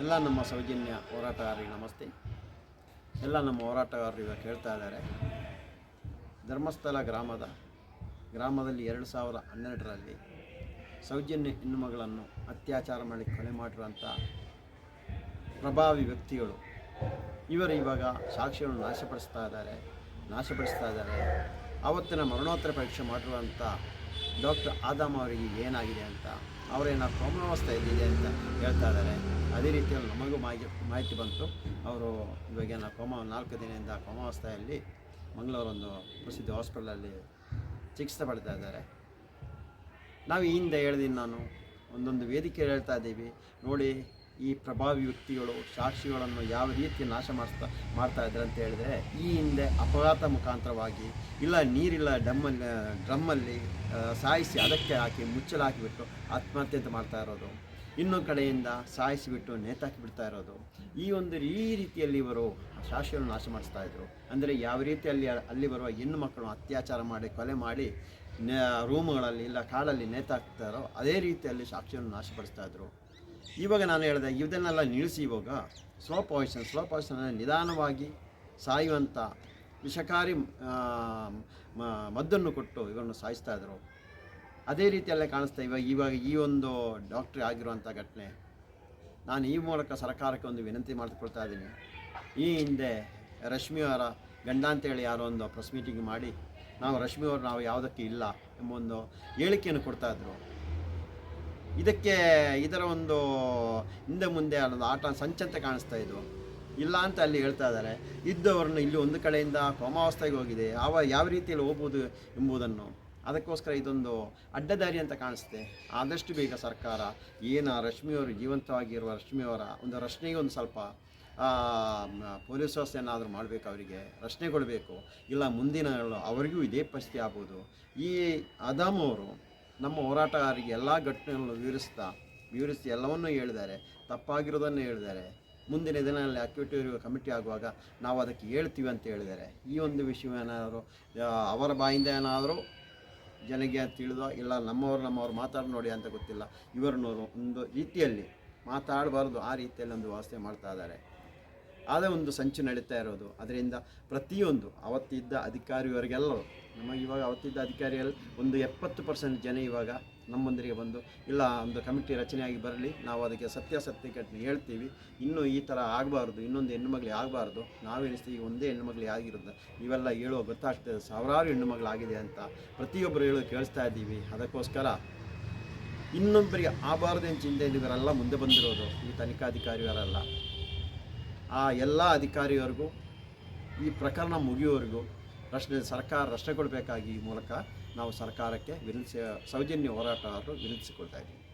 ಎಲ್ಲ ನಮ್ಮ ಸೌಜನ್ಯ ಹೋರಾಟಗಾರರಿಗೆ ನಮಸ್ತೆ. ಎಲ್ಲ ನಮ್ಮ ಹೋರಾಟಗಾರರು ಇವಾಗ ಕೇಳ್ತಾ ಇದ್ದಾರೆ. ಧರ್ಮಸ್ಥಳ ಗ್ರಾಮದ, ಗ್ರಾಮದಲ್ಲಿ ಎರಡು ಸಾವಿರ ಹನ್ನೆರಡರಲ್ಲಿ ಸೌಜನ್ಯ ಹೆಣ್ಣುಮಗಳನ್ನು ಅತ್ಯಾಚಾರ ಮಾಡಿ ಕೊಲೆ ಮಾಡಿರುವಂಥ ಪ್ರಭಾವಿ ವ್ಯಕ್ತಿಗಳು. ಇವರು ಇವಾಗ ಸಾಕ್ಷಿಗಳನ್ನು ನಾಶಪಡಿಸ್ತಾ ಇದ್ದಾರೆ ನಾಶಪಡಿಸ್ತಾ ಇದ್ದಾರೆ. ಆವತ್ತಿನ ಮರಣೋತ್ತರ ಪರೀಕ್ಷೆ ಮಾಡಿರುವಂಥ ಡಾಕ್ಟರ್ ಆದಾಮ್ ಅವರಿಗೆ ಏನಾಗಿದೆ ಅಂತ ಅವರೇನ ಕೋಮಾವಸ್ಥೆಯಲ್ಲಿದೆ ಅಂತ ಹೇಳ್ತಾ ಇದ್ದಾರೆ. ಅದೇ ರೀತಿಯಲ್ಲಿ ನಮಗೂ ಮಾಹಿತಿ ಮಾಹಿತಿ ಬಂತು. ಅವರು ಇವಾಗೇನ ಕೋಮ ನಾಲ್ಕು ದಿನದಿಂದ ಕೋಮಾವಸ್ಥೆಯಲ್ಲಿ ಮಂಗಳೂರೊಂದು ಪ್ರಸಿದ್ಧ ಹಾಸ್ಪಿಟಲಲ್ಲಿ ಚಿಕಿತ್ಸೆ ಪಡ್ತಾ ಇದ್ದಾರೆ. ನಾವು ಈ ಹಿಂದೆ ಹೇಳಿದೀನಿ ನಾನು. ಒಂದೊಂದು ವೇದಿಕೆ ಹೇಳ್ತಾ ಇದ್ದೀವಿ. ನೋಡಿ ಈ ಪ್ರಭಾವಿ ವ್ಯಕ್ತಿಗಳು, ಸಾಕ್ಷಿಗಳನ್ನು ಯಾವ ರೀತಿ ನಾಶ ಮಾಡಿಸ್ತಾ, ಮಾಡ್ತಾ ಇದ್ದಾರೆ ಅಂತ ಹೇಳಿದ್ರೆ, ಈ ಹಿಂದೆ ಅಪಘಾತ ಮುಖಾಂತರವಾಗಿ ಇಲ್ಲ, ನೀರಿಲ್ಲ, ಡಮ್ಮಲ್ಲಿ, ಡ್ರಮ್ಮಲ್ಲಿ ಸಾಯಿಸಿ ಅದಕ್ಕೆ ಹಾಕಿ ಮುಚ್ಚಲು ಹಾಕಿಬಿಟ್ಟು ಆತ್ಮಹತ್ಯೆ ಅಂತ ಮಾಡ್ತಾ ಇರೋದು. ಇನ್ನೊಂದು ಕಡೆಯಿಂದ ಸಾಯಿಸಿಬಿಟ್ಟು ನೇತಾಕಿ ಬಿಡ್ತಾ ಇರೋದು. ಈ ಒಂದು ಈ ರೀತಿಯಲ್ಲಿ ಇವರು ಸಾಕ್ಷಿಗಳನ್ನು ನಾಶ ಮಾಡಿಸ್ತಾ ಇದ್ರು. ಅಂದರೆ ಯಾವ ರೀತಿಯಲ್ಲಿ ಅಲ್ಲಿ ಬರುವ ಹೆಣ್ಣು ಮಕ್ಕಳು ಅತ್ಯಾಚಾರ ಮಾಡಿ, ಕೊಲೆ ಮಾಡಿ ರೂಮ್ಗಳಲ್ಲಿ ಇಲ್ಲ ಕಾಡಲ್ಲಿ ನೇತಾಕ್ತಾರೋ ಅದೇ ರೀತಿಯಲ್ಲಿ ಸಾಕ್ಷಿಯನ್ನು ನಾಶಪಡಿಸ್ತಾ ಇದ್ರು. ಇವಾಗ ನಾನು ಹೇಳಿದೆ, ಇದನ್ನೆಲ್ಲ ನಿಲ್ಲಿಸಿ ಇವಾಗ ಸ್ಲೋ ಪಾಯ್ಸನ್ ಸ್ಲೋ ಪಾಯ್ಸನ್ ನಿಧಾನವಾಗಿ ಸಾಯುವಂಥ ವಿಷಕಾರಿ ಮದ್ದನ್ನು ಕೊಟ್ಟು ಇವರನ್ನು ಸಾಯಿಸ್ತಾ ಇದ್ದರು ಅದೇ ರೀತಿಯಲ್ಲೇ ಕಾಣಿಸ್ತಾ ಇವಾಗ ಇವಾಗ ಈ ಒಂದು ಡಾಕ್ಟ್ರಿ ಆಗಿರುವಂಥ ಘಟನೆ. ನಾನು ಈ ಮೂಲಕ ಸರ್ಕಾರಕ್ಕೆ ಒಂದು ವಿನಂತಿ ಮಾಡಿಕೊಳ್ತಾ ಇದ್ದೀನಿ. ಈ ಹಿಂದೆ ರಶ್ಮಿ ಅವರ ಗಂಡ ಅಂತೇಳಿ ಯಾರೋ ಒಂದು ಪ್ರೆಸ್ ಮೀಟಿಂಗ್ ಮಾಡಿ, ನಾವು ರಶ್ಮಿ ಅವರು ನಾವು ಯಾವುದಕ್ಕೆ ಇಲ್ಲ ಎಂಬ ಒಂದು ಹೇಳಿಕೆಯನ್ನು ಕೊಡ್ತಾ ಇದ್ರು. ಇದಕ್ಕೆ ಇದರ ಒಂದು ಹಿಂದೆ ಮುಂದೆ ಅನ್ನೋದು ಆಟ ಸಂಚಂತೆ ಕಾಣಿಸ್ತಾ ಇದ್ವು ಇಲ್ಲ ಅಂತ ಅಲ್ಲಿ ಹೇಳ್ತಾ ಇದ್ದಾರೆ. ಇದ್ದವರನ್ನು ಇಲ್ಲಿ ಒಂದು ಕಡೆಯಿಂದ ಕೋಮಾವಸ್ಥೆಗೆ ಹೋಗಿದೆ. ಯಾವ ಯಾವ ರೀತಿಯಲ್ಲಿ ಹೋಗ್ಬೋದು ಎಂಬುದನ್ನು. ಅದಕ್ಕೋಸ್ಕರ ಇದೊಂದು ಅಡ್ಡದಾರಿ ಅಂತ ಕಾಣಿಸುತ್ತೆ. ಆದಷ್ಟು ಬೇಗ ಸರ್ಕಾರ ಏನು ರಶ್ಮಿಯವರು ಜೀವಂತವಾಗಿರುವ ರಶ್ಮಿಯವರ ಒಂದು ರಶ್ಮಿಗೆ ಒಂದು ಸ್ವಲ್ಪ ಪೊಲೀಸ್ ವ್ಯವಸ್ಥೆಯನ್ನಾದರೂ ಮಾಡಬೇಕು ಅವರಿಗೆ. ರಕ್ಷಣೆ ಕೊಡಬೇಕು. ಇಲ್ಲ ಮುಂದಿನ ಅವರಿಗೂ ಇದೇ ಪರಿಸ್ಥಿತಿ ಆಗ್ಬೋದು. ಈ ಅದಾಮ್ ಅವರು ನಮ್ಮ ಹೋರಾಟಗಾರರಿಗೆ ಎಲ್ಲ ಘಟನೆಗಳನ್ನು ವಿವರಿಸ್ತಾ, ವಿವರಿಸಿ ಎಲ್ಲವನ್ನೂ ಹೇಳಿದ್ದಾರೆ. ತಪ್ಪಾಗಿರೋದನ್ನು ಹೇಳಿದ್ದಾರೆ. ಮುಂದಿನ ದಿನಗಳಲ್ಲಿ ಆಕ್ಟಿವಿಟಿ ಕಮಿಟಿ ಆಗುವಾಗ ನಾವು ಅದಕ್ಕೆ ಹೇಳ್ತೀವಿ ಅಂತ ಹೇಳಿದ್ದಾರೆ. ಈ ಒಂದು ವಿಷಯವೇನಾದರೂ ಅವರ ಬಾಯಿಂದ ಏನಾದರೂ ಜನಗೆ ತಿಳಿದ, ಇಲ್ಲ ನಮ್ಮವರು ನಮ್ಮವ್ರು ಮಾತಾಡಿ ನೋಡಿ ಅಂತ ಗೊತ್ತಿಲ್ಲ. ಇವರನ್ನು ಒಂದು ರೀತಿಯಲ್ಲಿ ಮಾತಾಡಬಾರ್ದು. ಆ ರೀತಿಯಲ್ಲಿ ಒಂದು ವ್ಯವಸ್ಥೆ ಮಾಡ್ತಾ ಇದ್ದಾರೆ. ಅದೇ ಒಂದು ಸಂಚು ನಡೀತಾ ಇರೋದು. ಅದರಿಂದ ಪ್ರತಿಯೊಂದು, ಅವತ್ತಿದ್ದ ಅಧಿಕಾರಿಯವರಿಗೆಲ್ಲರೂ ನಮಗೆ ಇವಾಗ ಅವತ್ತಿದ್ದ ಅಧಿಕಾರಿಯಲ್ಲಿ ಒಂದು ಎಪ್ಪತ್ತು ಪರ್ಸೆಂಟ್ ಜನ ಇವಾಗ ನಮ್ಮೊಂದಿಗೆ ಬಂದು, ಇಲ್ಲ, ಒಂದು ಕಮಿಟಿ ರಚನೆಯಾಗಿ ಬರಲಿ, ನಾವು ಅದಕ್ಕೆ ಸತ್ಯಾಸತ್ಯತೆ ಹೇಳ್ತೀವಿ. ಇನ್ನೂ ಈ ಥರ ಆಗಬಾರ್ದು, ಇನ್ನೊಂದು ಹೆಣ್ಣು ಆಗಬಾರ್ದು. ನಾವೇನಿಸ್ತೀವಿ ಈಗ ಒಂದೇ ಹೆಣ್ಣು ಮಗಳಿಗೆ ಆಗಿರೋದು. ಇವೆಲ್ಲ ಹೇಳೋ ಗೊತ್ತಾಗ್ತದೆ, ಸಾವಿರಾರು ಹೆಣ್ಣು ಮಗಳಾಗಿದೆ ಅಂತ ಪ್ರತಿಯೊಬ್ಬರು ಹೇಳೋ ಕೇಳಿಸ್ತಾ ಇದ್ದೀವಿ. ಅದಕ್ಕೋಸ್ಕರ ಇನ್ನೊಬ್ಬರಿಗೆ ಆಗಬಾರ್ದು ಅಂತ ಇವರೆಲ್ಲ ಮುಂದೆ ಬಂದಿರೋದು ಈ ತನಿಖಾಧಿಕಾರಿಯವರೆಲ್ಲ. ಆ ಎಲ್ಲ ಅಧಿಕಾರಿಯವರಿಗೂ, ಈ ಪ್ರಕರಣ ಮುಗಿಯುವವರೆಗೂ ರಕ್ಷಣೆ ಸರ್ಕಾರ ರಕ್ಷಣೆ ಈ ಮೂಲಕ ನಾವು ಸರ್ಕಾರಕ್ಕೆ ವಿನಂತಿಸಿ ಸೌಜನ್ಯ ಹೋರಾಟಗಾರರು ವಿನಂತಿಸಿಕೊಳ್ತಾ ಇದ್ದೀವಿ.